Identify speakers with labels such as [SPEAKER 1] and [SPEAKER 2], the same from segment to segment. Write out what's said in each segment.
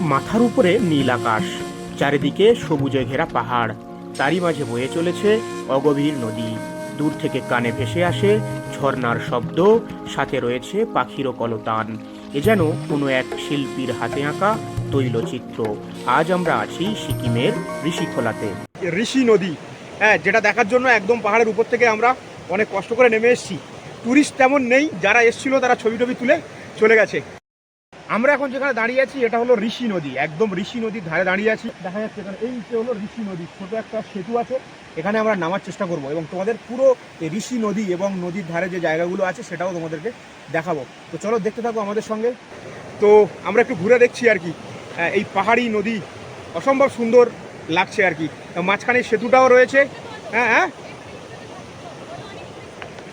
[SPEAKER 1] মাথার উপরে নীল আকাশ। চারিদিকে সবুজে ঘেরা পাহাড়। তারই মাঝে বয়ে চলেছে অগভীর নদী। দূর থেকে কানে ভেসে আসে ঝর্ণার শব্দ, সাথে রয়েছে পাখিরও কলতান। এ যেন কোনো এক শিল্পীর হাতে আঁকা তৈলচিত্র। আজ আমরা আছি সিকিমের ঋষিখোলাতে।
[SPEAKER 2] ঋষি নদী। হ্যাঁ যেটা দেখার জন্য একদম পাহাড়ের উপর থেকে আমরা অনেক কষ্ট করে নেমে এসেছি। ট্যুরিস্ট তেমন নেই, যারা এসেছিল তারা ছবি টবি তুলে চলে গেছে। আমরা এখন যেখানে দাঁড়িয়ে আছি, এটা হলো ঋষি নদী। একদম ঋষি নদীর ধারে দাঁড়িয়ে আছি। দেখা যাচ্ছে এখানে এই যে হলো ঋষি নদী, ছোট একটা সেতু আছে। এখানে আমরা নামার চেষ্টা করব এবং তোমাদের পুরো ঋষি নদী এবং নদীর ধারে যে জায়গাগুলো আছে, সেটাও তোমাদেরকে দেখাবো। তো চলো দেখতে থাকো আমাদের সঙ্গে। তো আমরা একটু ঘুরে দেখছি আর কি। এই পাহাড়ি নদী অসম্ভব সুন্দর লাগছে আর কি। মাঝখানে সেতুটাও রয়েছে। হ্যাঁ হ্যাঁ।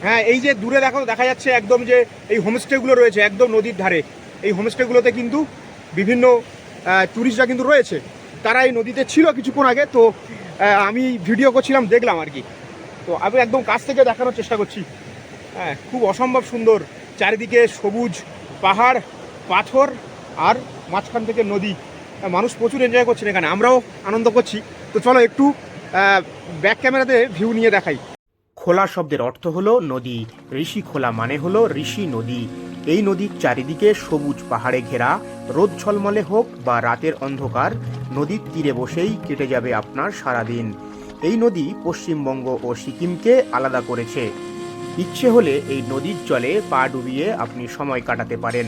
[SPEAKER 2] হ্যাঁ এই যে দূরে দেখো, দেখা যাচ্ছে একদম যে এই হোমস্টেগুলো রয়েছে, একদম নদীর ধারে। এই হোমস্টেগুলোতে কিন্তু বিভিন্ন ট্যুরিস্টরা কিন্তু রয়েছে। তারা এই নদীতে ছিল কিছুক্ষণ আগে, তো আমি ভিডিও করছিলাম, দেখলাম আর কি। তো আমি একদম কাছ থেকে দেখানোর চেষ্টা করছি। হ্যাঁ খুব অসম্ভব সুন্দর চারিদিকে সবুজ পাহাড়, পাথর আর মাঝখান থেকে নদী। মানুষ প্রচুর এনজয় করছেন এখানে। আমরাও আনন্দ করছি। তো চলো একটু ব্যাক ক্যামেরাতে ভিউ নিয়ে দেখাই।
[SPEAKER 1] খোলা শব্দের অর্থ হলো নদী। ঋষি খোলা মানে হলো ঋষি নদী। এই নদীর চারিদিকে সবুজ পাহাড়ে ঘেরা, রোদ ঝলমলে হোক বা রাতের অন্ধকার, নদীর তীরে বসেই কেটে যাবে আপনার সারাদিন। এই নদী পশ্চিমবঙ্গ ও সিকিমকে আলাদা করেছে। ইচ্ছে হলে এই নদীর জলে পা ডুবিয়ে আপনি সময় কাটাতে পারেন।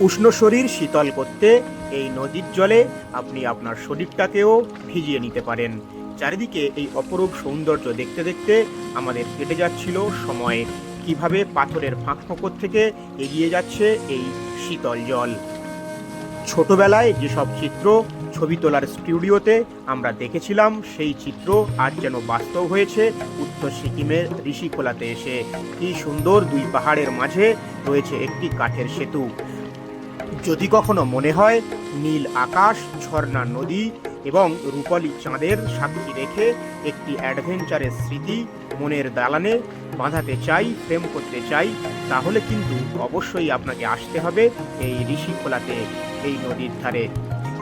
[SPEAKER 1] উষ্ণ শরীর শীতল করতে এই নদীর জলে আপনি আপনার শরীরটাকেও ভিজিয়ে নিতে পারেন। চারিদিকে এই অপরূপ সৌন্দর্য দেখতে দেখতে আমাদের কেটে যাচ্ছিল সময়। কীভাবে পাথরের ফাঁক ফোকর থেকে এগিয়ে যাচ্ছে এই শীতল জল? ছোটবেলায় যেসব চিত্র ছবি তোলার স্টুডিওতে আমরা দেখেছিলাম, সেই চিত্র আজ যেন বাস্তব হয়েছে উত্তর সিকিমের ঋষিখোলাতে এসে। কি সুন্দর দুই পাহাড়ের মাঝে রয়েছে একটি কাঠের সেতু। যদি কখনো মনে হয়, নীল আকাশ, ঝর্ণা নদী এবং রূপালী চাঁদের সাক্ষী রেখে একটি অ্যাডভেঞ্চারের স্মৃতি মনের দালানে বাঁধাতে চাই প্রেম করতে চাই তাহলে কিন্তু অবশ্যই আপনাকে আসতে হবে এই ঋষিখোলাতে এই নদীর ধারে।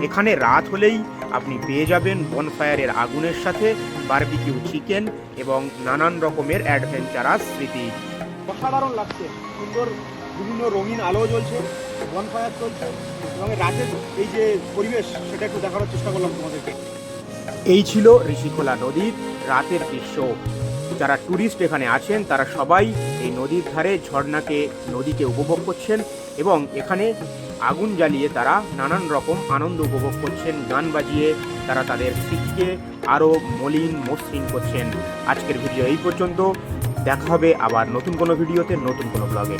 [SPEAKER 1] এখানে রাত হলেই আপনি পেয়ে যাবেন বনফায়ারের আগুনের সাথে বারবিকিউ চিকেন এবং নানান রকমের অ্যাডভেঞ্চারাস স্মৃতি।
[SPEAKER 2] অসাধারণ লাগছে। সুন্দর বিভিন্ন রঙিন আলো জ্বলছে বনফায়ার চলছে এবং রাতের এই যে পরিবেশ সেটা একটু দেখানোর চেষ্টা করলাম তোমাদেরকে।
[SPEAKER 1] এই ছিল ঋষিখোলা নদীর রাতের দৃশ্য। যারা ট্যুরিস্ট এখানে আছেন, তারা সবাই এই নদীর ধারে ঝর্ণাকে, নদীকে উপভোগ করছেন এবং এখানে আগুন জ্বালিয়ে তারা নানান রকম আনন্দ উপভোগ করছেন, গান বাজিয়ে তারা তাদের শীতকে আরও মলিন, মসৃণ করছেন। আজকের ভিডিও এই পর্যন্ত। দেখা হবে আবার নতুন কোনো ভিডিওতে, নতুন কোনো ব্লগে